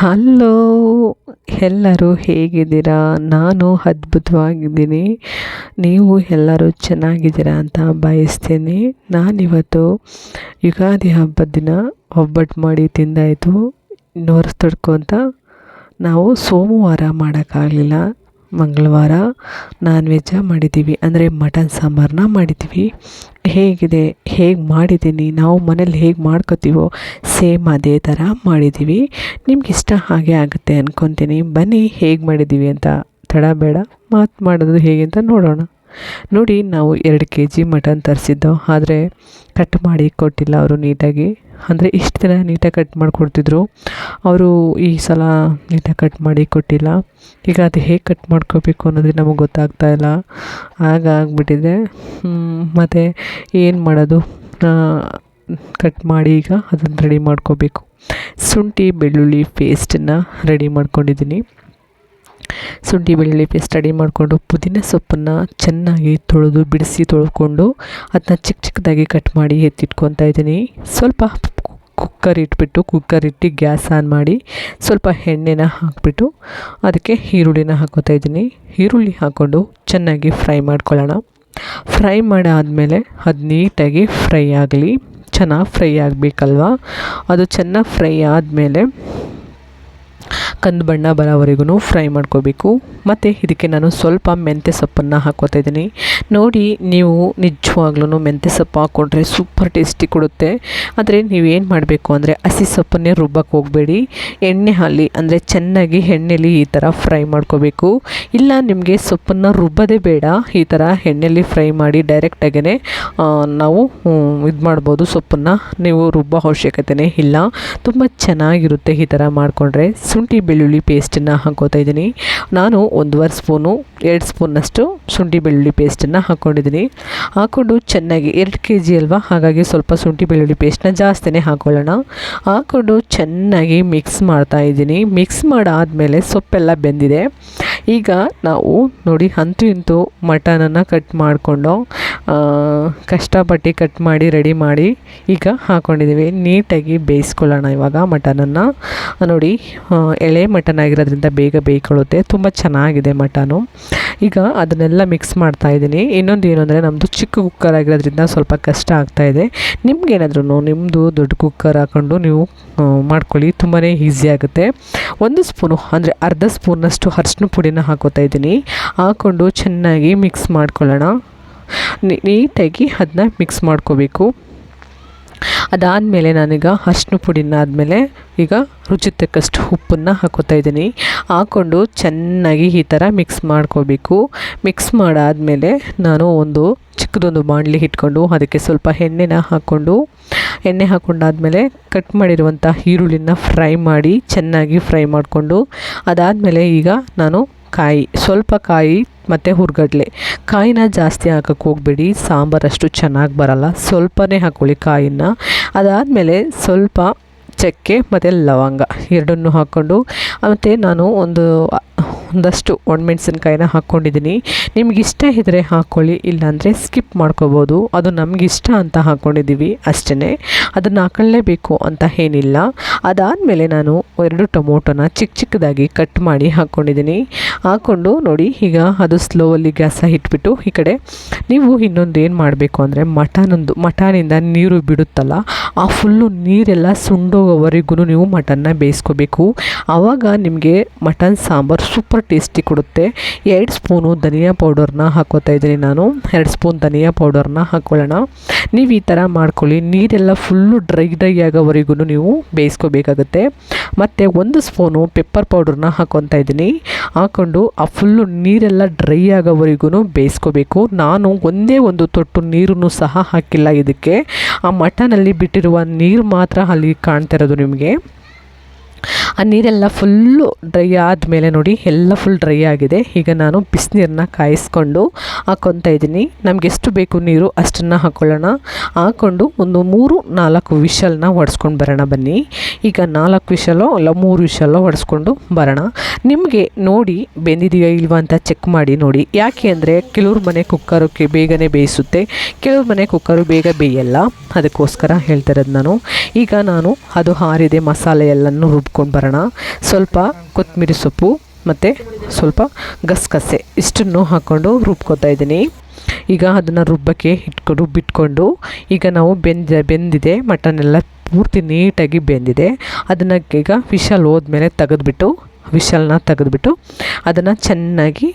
Hello, ಎಲ್ಲರೂ ಹೇಗಿದ್ದೀರಾ? ನಾನು ಅದ್ಭುತವಾಗಿದ್ದೀನಿ. ನೀವು ಎಲ್ಲರೂ ಚೆನ್ನಾಗಿದ್ದೀರಾ ಅಂತ ಬಯಸ್ತೀನಿ ನಾನಿವತ್ತು ಯುಗಾದಿ ಹಬ್ಬದ ದಿನ ಒಬ್ಬಟ್ಟು ಮಾಡಿ ತಿಂದಾಯಿತು. ನೋರ್ಸ್ ತಡ್ಕೊತ ನಾವು ಸೋಮವಾರ ಮಾಡೋಕ್ಕಾಗಲಿಲ್ಲ. ಮಂಗಳವಾರ ನಾನ್ ವೆಜ್ಜ ಮಾಡಿದ್ದೀವಿ. ಅಂದರೆ ಮಟನ್ ಸಾಂಬಾರನ್ನ ಮಾಡಿದ್ದೀವಿ. ಹೇಗಿದೆ? ಹೇಗೆ ಮಾಡಿದ್ದೀನಿ? ನಾವು ಮನೇಲಿ ಹೇಗೆ ಮಾಡ್ಕೋತೀವೋ, ಸೇಮ್ ಅದೇ ಥರ ಮಾಡಿದ್ದೀವಿ. ನಿಮ್ಗೆ ಇಷ್ಟ ಹಾಗೆ ಆಗುತ್ತೆ ಅಂದ್ಕೊತೀನಿ ಬನ್ನಿ ಹೇಗೆ ಮಾಡಿದ್ದೀವಿ ಅಂತ. ತಡ ಬೇಡ. ಮಾತು ಮಾಡೋದು ಹೇಗೆ ಅಂತ ನೋಡೋಣ. ನೋಡಿ, ನಾವು ಎರಡು ಕೆ ಜಿ ಮಟನ್ ತರಿಸಿದ್ದೋ, ಆದರೆ ಕಟ್ ಮಾಡಿ ಕೊಟ್ಟಿಲ್ಲ ಅವರು ನೀಟಾಗಿ. ಅಂದರೆ ಇಷ್ಟು ದಿನ ನೀಟಾಗಿ ಕಟ್ ಮಾಡಿಕೊಡ್ತಿದ್ರು. ಅವರು ಈ ಸಲ ನೀಟಾಗಿ ಕಟ್ ಮಾಡಿ ಕೊಟ್ಟಿಲ್ಲ. ಈಗ ಅದು ಹೇಗೆ ಕಟ್ ಮಾಡ್ಕೋಬೇಕು ಅನ್ನೋದು ನಮಗೆ ಗೊತ್ತಾಗ್ತಾ ಇಲ್ಲ. ಹಾಗಾಗ್ಬಿಟ್ಟಿದೆ ಮತ್ತು ಏನು ಮಾಡೋದು? ಕಟ್ ಮಾಡಿ ಈಗ ಅದನ್ನು ರೆಡಿ ಮಾಡ್ಕೋಬೇಕು. ಶುಂಠಿ, ಬೆಳ್ಳುಳ್ಳಿ ಪೇಸ್ಟನ್ನು ರೆಡಿ ಮಾಡ್ಕೊಂಡಿದ್ದೀನಿ. ಶುಂಠಿ ಬೆಳ್ಳುಳ್ಳಿ ಪೇಸ್ಟ್ ರೆಡಿ ಮಾಡಿಕೊಂಡು ಪುದೀನ ಸೊಪ್ಪನ್ನು ಚೆನ್ನಾಗಿ ತೊಳೆದು ಬಿಡಿಸಿ ತೊಳ್ಕೊಂಡು ಅದನ್ನ ಚಿಕ್ಕ ಚಿಕ್ಕದಾಗಿ ಕಟ್ ಮಾಡಿ ಎತ್ತಿಟ್ಕೊತಾ ಇದ್ದೀನಿ. ಸ್ವಲ್ಪ ಕುಕ್ಕರ್ ಇಟ್ಬಿಟ್ಟು ಕುಕ್ಕರ್ ಇಟ್ಟು ಗ್ಯಾಸ್ ಆನ್ ಮಾಡಿ ಸ್ವಲ್ಪ ಎಣ್ಣೆನ ಹಾಕಿಬಿಟ್ಟು ಅದಕ್ಕೆ ಈರುಳ್ಳಿನ ಹಾಕೋತಾ ಇದ್ದೀನಿ. ಈರುಳ್ಳಿ ಹಾಕ್ಕೊಂಡು ಚೆನ್ನಾಗಿ ಫ್ರೈ ಮಾಡ್ಕೊಳ್ಳೋಣ. ಫ್ರೈ ಮಾಡಾದಮೇಲೆ ಅದು ನೀಟಾಗಿ ಫ್ರೈ ಆಗಲಿ. ಚೆನ್ನಾಗಿ ಫ್ರೈ ಆಗಬೇಕಲ್ವ? ಅದು ಚೆನ್ನಾಗಿ ಫ್ರೈ ಆದಮೇಲೆ ಕಂದು ಬಣ್ಣ ಬರೋವರೆಗೂ ಫ್ರೈ ಮಾಡ್ಕೋಬೇಕು. ಮತ್ತು ಇದಕ್ಕೆ ನಾನು ಸ್ವಲ್ಪ ಮೆಂತ್ಯ ಸೊಪ್ಪನ್ನು ಹಾಕೋತಾ ಇದ್ದೀನಿ. ನೋಡಿ, ನೀವು ನಿಜವಾಗ್ಲೂ ಮೆಂತ್ಯ ಸೊಪ್ಪು ಹಾಕ್ಕೊಂಡ್ರೆ ಸೂಪರ್ ಟೇಸ್ಟಿ ಕೊಡುತ್ತೆ. ಆದರೆ ನೀವೇನು ಮಾಡಬೇಕು ಅಂದರೆ ಹಸಿ ಸೊಪ್ಪನ್ನೇ ರುಬ್ಬಕ್ಕೆ ಹೋಗಬೇಡಿ. ಎಣ್ಣೆ ಹಾಲಿ, ಅಂದರೆ ಚೆನ್ನಾಗಿ ಎಣ್ಣೆಲಿ ಈ ಥರ ಫ್ರೈ ಮಾಡ್ಕೋಬೇಕು. ಇಲ್ಲ, ನಿಮಗೆ ಸೊಪ್ಪನ್ನು ರುಬ್ಬದೇ ಬೇಡ. ಈ ಥರ ಎಣ್ಣೆಲಿ ಫ್ರೈ ಮಾಡಿ ಡೈರೆಕ್ಟಾಗೇ ನಾವು ಇದು ಮಾಡ್ಬೋದು ಸೊಪ್ಪನ್ನು. ನೀವು ರುಬ್ಬೋ ಅವಶ್ಯಕತೆಯೇ ಇಲ್ಲ. ತುಂಬ ಚೆನ್ನಾಗಿರುತ್ತೆ ಈ ಥರ ಮಾಡಿಕೊಂಡ್ರೆ. ಶುಂಠಿ ಬೆಳ್ಳುಳ್ಳಿ ಪೇಸ್ಟನ್ನು ಹಾಕೋತಾ ಇದ್ದೀನಿ. ನಾನು ಒಂದೂವರೆ ಸ್ಪೂನು, ಎರಡು ಸ್ಪೂನಷ್ಟು ಶುಂಠಿ ಬೆಳ್ಳುಳ್ಳಿ ಪೇಸ್ಟನ್ನು ಹಾಕ್ಕೊಂಡಿದ್ದೀನಿ ಹಾಕ್ಕೊಂಡು ಚೆನ್ನಾಗಿ ಎರಡು ಕೆ ಜಿ ಅಲ್ವಾ? ಹಾಗಾಗಿ ಸ್ವಲ್ಪ ಶುಂಠಿ ಬೆಳ್ಳುಳ್ಳಿ ಪೇಸ್ಟನ್ನ ಜಾಸ್ತಿನೇ ಹಾಕ್ಕೊಳ್ಳೋಣ ಹಾಕ್ಕೊಂಡು ಚೆನ್ನಾಗಿ ಮಿಕ್ಸ್ ಮಾಡ್ತಾ ಇದ್ದೀನಿ. ಮಿಕ್ಸ್ ಮಾಡಾದಮೇಲೆ ಸೊಪ್ಪೆಲ್ಲ ಬೆಂದಿದೆ. ಈಗ ನಾವು ನೋಡಿ, ಅಂತೂ ಇಂತು ಮಟನನ್ನು ಕಟ್ ಮಾಡಿಕೊಂಡು ಕಷ್ಟಪಟ್ಟು ಕಟ್ ಮಾಡಿ ರೆಡಿ ಮಾಡಿ ಈಗ ಹಾಕ್ಕೊಂಡಿದ್ದೀವಿ ನೀಟಾಗಿ ಬೇಯಿಸ್ಕೊಳ್ಳೋಣ ಇವಾಗ ಮಟನನ್ನು. ನೋಡಿ ಎಳೆ ಮಟನ್ ಆಗಿರೋದ್ರಿಂದ ಬೇಗ ಬೇಯ್ಕೊಳ್ಳುತ್ತೆ. ತುಂಬ ಚೆನ್ನಾಗಿದೆ ಮಟನು. ಈಗ ಅದನ್ನೆಲ್ಲ ಮಿಕ್ಸ್ ಮಾಡ್ತಾ ಇದ್ದೀನಿ. ಇನ್ನೊಂದು ಏನು ಅಂದರೆ ನಮ್ಮದು ಚಿಕ್ಕ ಕುಕ್ಕರ್ ಆಗಿರೋದ್ರಿಂದ ಸ್ವಲ್ಪ ಕಷ್ಟ ಆಗ್ತಾಯಿದೆ ನಿಮ್ಗೇನಾದ್ರೂ ನಿಮ್ಮದು ದೊಡ್ಡ ಕುಕ್ಕರ್ ಹಾಕ್ಕೊಂಡು ನೀವು ಮಾಡ್ಕೊಳ್ಳಿ. ತುಂಬಾ ಈಸಿ ಆಗುತ್ತೆ. ಒಂದು ಸ್ಪೂನು ಅಂದರೆ ಅರ್ಧ ಸ್ಪೂನಷ್ಟು ಅರ್ಶಿನ ಪುಡಿನ ಹಾಕೋತಾ ಇದ್ದೀನಿ. ಹಾಕ್ಕೊಂಡು ಚೆನ್ನಾಗಿ ಮಿಕ್ಸ್ ಮಾಡ್ಕೊಳ್ಳೋಣ. ನೀಟಾಗಿ ಅದನ್ನ ಮಿಕ್ಸ್ ಮಾಡ್ಕೋಬೇಕು. ಅದಾದಮೇಲೆ ನಾನೀಗ ಅರ್ಶಿನ ಪುಡಿನ ಆದಮೇಲೆ ಈಗ ರುಚಿ ತಕ್ಕಷ್ಟು ಉಪ್ಪನ್ನು ಹಾಕೋತಾ ಇದ್ದೀನಿ. ಹಾಕ್ಕೊಂಡು ಚೆನ್ನಾಗಿ ಈ ಥರ ಮಿಕ್ಸ್ ಮಾಡ್ಕೋಬೇಕು. ಮಿಕ್ಸ್ ಮಾಡಾದಮೇಲೆ ನಾನು ಒಂದು ಚಿಕ್ಕದೊಂದು ಬಾಣಲಿ ಇಟ್ಕೊಂಡು ಅದಕ್ಕೆ ಸ್ವಲ್ಪ ಎಣ್ಣೆನ ಹಾಕ್ಕೊಂಡು, ಎಣ್ಣೆ ಹಾಕ್ಕೊಂಡಾದಮೇಲೆ ಕಟ್ ಮಾಡಿರುವಂಥ ಈರುಳ್ಳಿನ ಫ್ರೈ ಮಾಡಿ ಚೆನ್ನಾಗಿ ಫ್ರೈ ಮಾಡಿಕೊಂಡು, ಅದಾದಮೇಲೆ ಈಗ ನಾನು ಕಾಯಿ, ಸ್ವಲ್ಪ ಕಾಯಿ ಮತ್ತು ಹುರ್ಗಡ್ಲೆ. ಕಾಯಿನ ಜಾಸ್ತಿ ಹಾಕೋಕ್ಕೆ ಹೋಗಬೇಡಿ ಸಾಂಬಾರಷ್ಟು ಚೆನ್ನಾಗಿ ಬರಲ್ಲ. ಸ್ವಲ್ಪನೇ ಹಾಕ್ಕೊಳ್ಳಿ ಕಾಯಿನ. ಅದಾದಮೇಲೆ ಸ್ವಲ್ಪ ಚಕ್ಕೆ ಮತ್ತು ಲವಂಗ, ಎರಡನ್ನೂ ಹಾಕ್ಕೊಂಡು, ಮತ್ತು ನಾನು ಒಂದು ಒಂದಷ್ಟು ಒಣಮೆಣ್ಸಿನ್ಕಾಯಿನ ಹಾಕ್ಕೊಂಡಿದ್ದೀನಿ ನಿಮ್ಗೆ ಇಷ್ಟ ಇದ್ದರೆ ಹಾಕ್ಕೊಳ್ಳಿ ಇಲ್ಲಾಂದರೆ ಸ್ಕಿಪ್ ಮಾಡ್ಕೋಬೋದು. ಅದು ನಮಗಿಷ್ಟ ಅಂತ ಹಾಕ್ಕೊಂಡಿದ್ದೀವಿ ಅಷ್ಟೇ ಅದನ್ನು ಹಾಕೊಳ್ಳೇಬೇಕು ಅಂತ ಏನಿಲ್ಲ. ಅದಾದಮೇಲೆ ನಾನು ಎರಡು ಟೊಮೊಟೊನ ಚಿಕ್ಕ ಚಿಕ್ಕದಾಗಿ ಕಟ್ ಮಾಡಿ ಹಾಕ್ಕೊಂಡಿದ್ದೀನಿ ಹಾಕ್ಕೊಂಡು ನೋಡಿ, ಈಗ ಅದು ಸ್ಲೋವಲ್ಲಿ ಗ್ಯಾಸ ಇಟ್ಬಿಟ್ಟು ಈ ಕಡೆ ನೀವು ಇನ್ನೊಂದು ಏನು ಮಾಡಬೇಕು ಅಂದರೆ ಮಟನೊಂದು, ಮಟನಿಂದ ನೀರು ಬಿಡುತ್ತಲ್ಲ, ಆ ಫುಲ್ಲು ನೀರೆಲ್ಲ ಸುಂಡೋಗೋವರೆಗೂ ನೀವು ಮಟನ್ನ ಬೇಯಿಸ್ಕೋಬೇಕು. ಆವಾಗ ನಿಮಗೆ ಮಟನ್ ಸಾಂಬಾರು ಸೂಪರ್ ಟೇಸ್ಟಿ ಕೊಡುತ್ತೆ. ಎರಡು ಸ್ಪೂನು ಧನಿಯಾ ಪೌಡರ್ನ ಹಾಕೋತಾ ಇದ್ದೀನಿ ನಾನು. ಎರಡು ಸ್ಪೂನ್ ಧನಿಯಾ ಪೌಡರ್ನ ಹಾಕ್ಕೊಳ್ಳೋಣ ನೀವು ಈ ಥರ ಮಾಡ್ಕೊಳ್ಳಿ. ನೀರೆಲ್ಲ ಫುಲ್ಲು ಡ್ರೈ ಡ್ರೈ ಆಗೋವರೆಗೂ ನೀವು ಬೇಯಿಸ್ಕೋಬೇಕಾಗುತ್ತೆ. ಮತ್ತು ಒಂದು ಸ್ಪೂನು ಪೆಪ್ಪರ್ ಪೌಡರ್ನ ಹಾಕ್ಕೊತಾ ಇದ್ದೀನಿ. ಹಾಕ್ಕೊಂಡು ಆ ಫುಲ್ಲು ನೀರೆಲ್ಲ ಡ್ರೈ ಆಗೋವರೆಗೂ ಬೇಯಿಸ್ಕೋಬೇಕು. ನಾನು ಒಂದೇ ಒಂದು ತೊಟ್ಟು ನೀರನ್ನು ಸಹ ಹಾಕಿಲ್ಲ ಇದಕ್ಕೆ. ಆ ಮಟನಲ್ಲಿ ಬಿಟ್ಟಿರುವ ನೀರು ಮಾತ್ರ ಅಲ್ಲಿ ಕಾಣ್ತಿರೋದು ನಿಮಗೆ. ಆ ನೀರೆಲ್ಲ ಫುಲ್ಲು ಡ್ರೈ ಆದಮೇಲೆ ನೋಡಿ, ಎಲ್ಲ ಫುಲ್ ಡ್ರೈ ಆಗಿದೆ. ಈಗ ನಾನು ಬಿಸಿನೀರನ್ನ ಕಾಯಿಸ್ಕೊಂಡು ಹಾಕ್ಕೊತಾ ಇದ್ದೀನಿ. ನಮ್ಗೆ ಎಷ್ಟು ಬೇಕು ನೀರು ಅಷ್ಟನ್ನು ಹಾಕ್ಕೊಳ್ಳೋಣ ಹಾಕ್ಕೊಂಡು ಒಂದು ಮೂರು, ನಾಲ್ಕು ವಿಷಲ್ನ ಹೊಡೆಸ್ಕೊಂಡು ಬರೋಣ ಬನ್ನಿ. ಈಗ ನಾಲ್ಕು ವಿಷಲೋ ಅಲ್ಲ ಮೂರು ವಿಷಲೋ ಹೊಡೆಸ್ಕೊಂಡು ಬರೋಣ. ನಿಮಗೆ ನೋಡಿ ಬೆಂದಿದೆಯೋ ಇಲ್ವಾ ಅಂತ ಚೆಕ್ ಮಾಡಿ ನೋಡಿ. ಯಾಕೆ ಅಂದರೆ ಕೆಲವ್ರ ಮನೆ ಕುಕ್ಕರಕ್ಕೆ ಬೇಗನೆ ಬೇಯಿಸುತ್ತೆ, ಕೆಲವ್ರ ಮನೆ ಕುಕ್ಕರು ಬೇಗ ಬೇಯಲ್ಲ. ಅದಕ್ಕೋಸ್ಕರ ಹೇಳ್ತಿರೋದು ನಾನು. ಈಗ ನಾನು ಅದು ಹಾರಿದೆ, ಮಸಾಲೆ ಎಲ್ಲನೂ ರುಬ್ಕೊಂಡು ಬರೋಣ. ಹಾಕೊಳ್ಳೋಣ ಸ್ವಲ್ಪ ಕೊತ್ತಂಬರಿ ಸೊಪ್ಪು ಮತ್ತು ಸ್ವಲ್ಪ ಗಸಗಸೆ. ಇಷ್ಟನ್ನು ಹಾಕ್ಕೊಂಡು ರುಬ್ಕೊತಾ ಇದ್ದೀನಿ. ಈಗ ಅದನ್ನು ರುಬ್ಬಕ್ಕೆ ಇಟ್ಕೊ ರುಬ್ಬಿಟ್ಕೊಂಡು ಈಗ ನಾವು ಬೆಂದ ಬೆಂದಿದೆ ಮಟನ್ ಎಲ್ಲ ಪೂರ್ತಿ ನೀಟಾಗಿ ಬೆಂದಿದೆ. ಅದನ್ನು ಈಗ ವಿಶಲ್ ಹೋದ್ಮೇಲೆ ತೆಗೆದ್ಬಿಟ್ಟು ವಿಶಲ್ನ ತೆಗೆದ್ಬಿಟ್ಟು ಅದನ್ನು ಚೆನ್ನಾಗಿ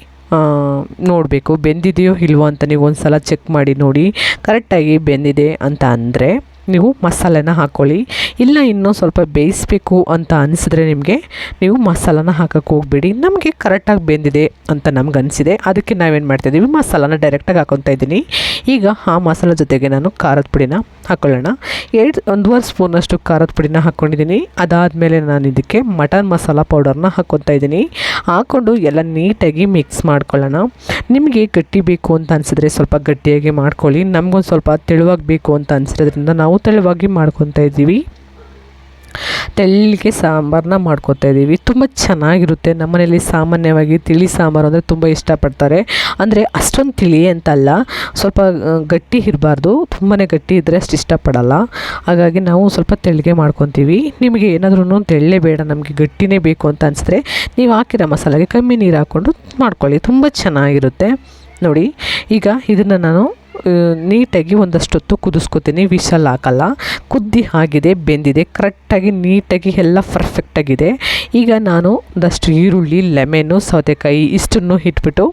ನೋಡಬೇಕು. ಬೆಂದಿದೆಯೋ ಇಲ್ವೋ ಅಂತ ನೀವು ಒಂದು ಸಲ ಚೆಕ್ ಮಾಡಿ ನೋಡಿ. ಕರೆಕ್ಟಾಗಿ ಬೆಂದಿದೆ ಅಂತ ಅಂದರೆ ನೀವು ಮಸಾಲೆನ ಹಾಕ್ಕೊಳ್ಳಿ ಇಲ್ಲ ಇನ್ನೂ ಸ್ವಲ್ಪ ಬೇಯಿಸ್ಬೇಕು ಅಂತ ಅನಿಸಿದ್ರೆ ನಿಮಗೆ ನೀವು ಮಸಾಲನ ಹಾಕೋಕ್ಕೆ ಹೋಗ್ಬೇಡಿ. ನಮಗೆ ಕರೆಕ್ಟಾಗಿ ಬೆಂದಿದೆ ಅಂತ ನಮ್ಗೆ ಅನಿಸಿದೆ. ಅದಕ್ಕೆ ನಾವೇನು ಮಾಡ್ತಾಯಿದ್ದೀವಿ ಮಸಾಲನ ಡೈರೆಕ್ಟಾಗಿ ಹಾಕೊತಾ ಇದ್ದೀನಿ. ಈಗ ಆ ಮಸಾಲ ಜೊತೆಗೆ ನಾನು ಖಾರದ ಪುಡಿನ ಹಾಕ್ಕೊಳ್ಳೋಣ ಎರಡು, ಒಂದೂವರೆ ಸ್ಪೂನಷ್ಟು ಖಾರದ ಪುಡಿನ ಹಾಕ್ಕೊಂಡಿದ್ದೀನಿ ಅದಾದಮೇಲೆ ನಾನು ಇದಕ್ಕೆ ಮಟನ್ ಮಸಾಲ ಪೌಡರ್ನ ಹಾಕ್ಕೊತಾ ಇದ್ದೀನಿ. ಹಾಕ್ಕೊಂಡು ಎಲ್ಲ ನೀಟಾಗಿ ಮಿಕ್ಸ್ ಮಾಡ್ಕೊಳ್ಳೋಣ. ನಿಮಗೆ ಗಟ್ಟಿ ಬೇಕು ಅಂತ ಅನಿಸಿದ್ರೆ ಸ್ವಲ್ಪ ಗಟ್ಟಿಯಾಗಿ ಮಾಡ್ಕೊಳ್ಳಿ. ನಮಗೊಂದು ಸ್ವಲ್ಪ ತೆಳುವಾಗಿ ಬೇಕು ಅಂತ ಅನಿಸಿರೋದ್ರಿಂದ ನಾವು ನಾವು ತೆಳುವಾಗಿ ಮಾಡ್ಕೊತಾ ಇದ್ದೀವಿ. ತೆಳ್ಳಿಗೆ ಸಾಂಬಾರನ್ನ ಮಾಡ್ಕೊತಾ ಇದ್ದೀವಿ. ತುಂಬ ಚೆನ್ನಾಗಿರುತ್ತೆ. ನಮ್ಮನೇಲಿ ಸಾಮಾನ್ಯವಾಗಿ ತಿಳಿ ಸಾಂಬಾರು ಅಂದರೆ ತುಂಬ ಇಷ್ಟಪಡ್ತಾರೆ. ಅಂದರೆ ಅಷ್ಟೊಂದು ತಿಳಿ ಅಂತಲ್ಲ ಸ್ವಲ್ಪ ಗಟ್ಟಿ ಇರಬಾರ್ದು. ತುಂಬಾ ಗಟ್ಟಿ ಇದ್ದರೆ ಅಷ್ಟು ಇಷ್ಟಪಡಲ್ಲ. ಹಾಗಾಗಿ ನಾವು ಸ್ವಲ್ಪ ತೆಳ್ಳಗೆ ಮಾಡ್ಕೊತೀವಿ. ನಿಮಗೆ ಏನಾದ್ರೂ ತೆಳ್ಳೇ ಬೇಡ, ನಮಗೆ ಗಟ್ಟಿನೇ ಬೇಕು ಅಂತ ಅನಿಸಿದ್ರೆ ನೀವು ಹಾಕಿರೋ ಮಸಾಲೆಗೆ ಕಮ್ಮಿ ನೀರು ಹಾಕ್ಕೊಂಡು ಮಾಡ್ಕೊಳ್ಳಿ. ತುಂಬ ಚೆನ್ನಾಗಿರುತ್ತೆ. ನೋಡಿ, ಈಗ ಇದನ್ನು ನಾನು ನೀಟಾಗಿ ಒಂದಷ್ಟೊತ್ತು ಕುದಿಸ್ಕೊತೀನಿ ವಿಷಲ್ ಹಾಕಲ್ಲ ಕುದ್ದಿ ಆಗಿದೆ, ಬೆಂದಿದೆ, ಕರೆಕ್ಟಾಗಿ ನೀಟಾಗಿ ಎಲ್ಲ ಪರ್ಫೆಕ್ಟಾಗಿದೆ ಈಗ ನಾನು ಒಂದಷ್ಟು ಈರುಳ್ಳಿ ಲೆಮೆನು ಸೌತೆಕಾಯಿ ಇಷ್ಟನ್ನು ಇಟ್ಬಿಟ್ಟು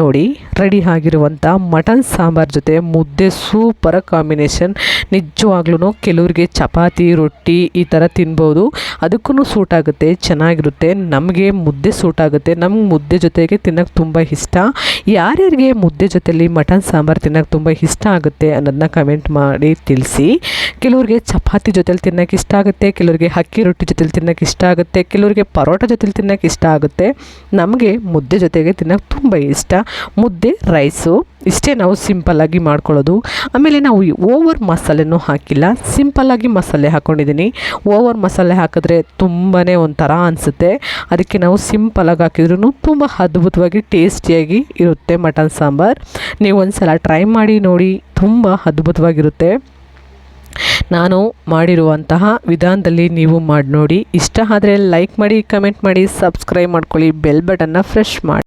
ನೋಡಿ ರೆಡಿ ಆಗಿರುವಂಥ ಮಟನ್ ಸಾಂಬಾರು ಜೊತೆ ಮುದ್ದೆ ಸೂಪರ ಕಾಂಬಿನೇಷನ್ ನಿಜವಾಗ್ಲೂ ಕೆಲವ್ರಿಗೆ ಚಪಾತಿ, ರೊಟ್ಟಿ ಈ ಥರ ತಿನ್ಬೋದು. ಅದಕ್ಕೂ ಸೂಟ್ ಆಗುತ್ತೆ, ಚೆನ್ನಾಗಿರುತ್ತೆ. ನಮಗೆ ಮುದ್ದೆ ಸೂಟ್ ಆಗುತ್ತೆ. ನಮ್ಗೆ ಮುದ್ದೆ ಜೊತೆಗೆ ತಿನ್ನೋಕ್ಕೆ ತುಂಬ ಇಷ್ಟ. ಯಾರ್ಯಾರಿಗೆ ಮುದ್ದೆ ಜೊತೆಯಲ್ಲಿ ಮಟನ್ ಸಾಂಬಾರು ತಿನ್ನೋಕ್ಕೆ ತುಂಬ ಇಷ್ಟ ಆಗುತ್ತೆ ಅನ್ನೋದನ್ನ ಕಮೆಂಟ್ ಮಾಡಿ ತಿಳಿಸಿ. ಕೆಲವ್ರಿಗೆ ಚಪಾತಿ ಜೊತೆಲಿ ತಿನ್ನೋಕೆ ಇಷ್ಟ ಆಗುತ್ತೆ, ಕೆಲವ್ರಿಗೆ ಅಕ್ಕಿ ರೊಟ್ಟಿ ಜೊತೆಲಿ ತಿನ್ನೋಕೆ ಇಷ್ಟ ಆಗುತ್ತೆ, ಕೆಲವ್ರಿಗೆ ಪರೋಟ ಜೊತೆಲಿ ತಿನ್ನೋಕೆ ಇಷ್ಟ ಆಗುತ್ತೆ. ನಮಗೆ ಮುದ್ದೆ ಜೊತೆಗೆ ತಿನ್ನೋಕೆ ತುಂಬ ಇಷ್ಟ. ಮುದ್ದೆ ರೈಸು ಇಷ್ಟೇ ನಾವು ಸಿಂಪಲ್ಲಾಗಿ ಮಾಡ್ಕೊಳ್ಳೋದು. ಆಮೇಲೆ ನಾವು ಓವರ್ ಮಸಾಲೆನೂ ಹಾಕಿಲ್ಲ. ಸಿಂಪಲ್ಲಾಗಿ ಮಸಾಲೆ ಹಾಕ್ಕೊಂಡಿದ್ದೀನಿ ಓವರ್ ಮಸಾಲೆ ಹಾಕಿದ್ರೆ ತುಂಬಾ ಒಂಥರ ಅನಿಸುತ್ತೆ. ಅದಕ್ಕೆ ನಾವು ಸಿಂಪಲಾಗಿ ಹಾಕಿದ್ರೂ ತುಂಬ ಅದ್ಭುತವಾಗಿ ಟೇಸ್ಟಿಯಾಗಿ ಇರುತ್ತೆ ಮಟನ್ ಸಾಂಬಾರು. ನೀವು ಒಂದು ಸಲ ಟ್ರೈ ಮಾಡಿ ನೋಡಿ, ತುಂಬ ಅದ್ಭುತವಾಗಿರುತ್ತೆ. ನಾನು ಮಾಡಿರುವಂತಹ ವಿಧಾನದಲ್ಲಿ ನೀವು ಮಾಡಿ ನೋಡಿ ಇಷ್ಟ ಆದರೆ ಲೈಕ್ ಮಾಡಿ ಕಮೆಂಟ್ ಮಾಡಿ ಸಬ್ಸ್ಕ್ರೈಬ್ ಮಾಡ್ಕೊಳ್ಳಿ ಬೆಲ್ ಬಟನ್ನ ಫ್ರೆಶ್ ಮಾಡಿ.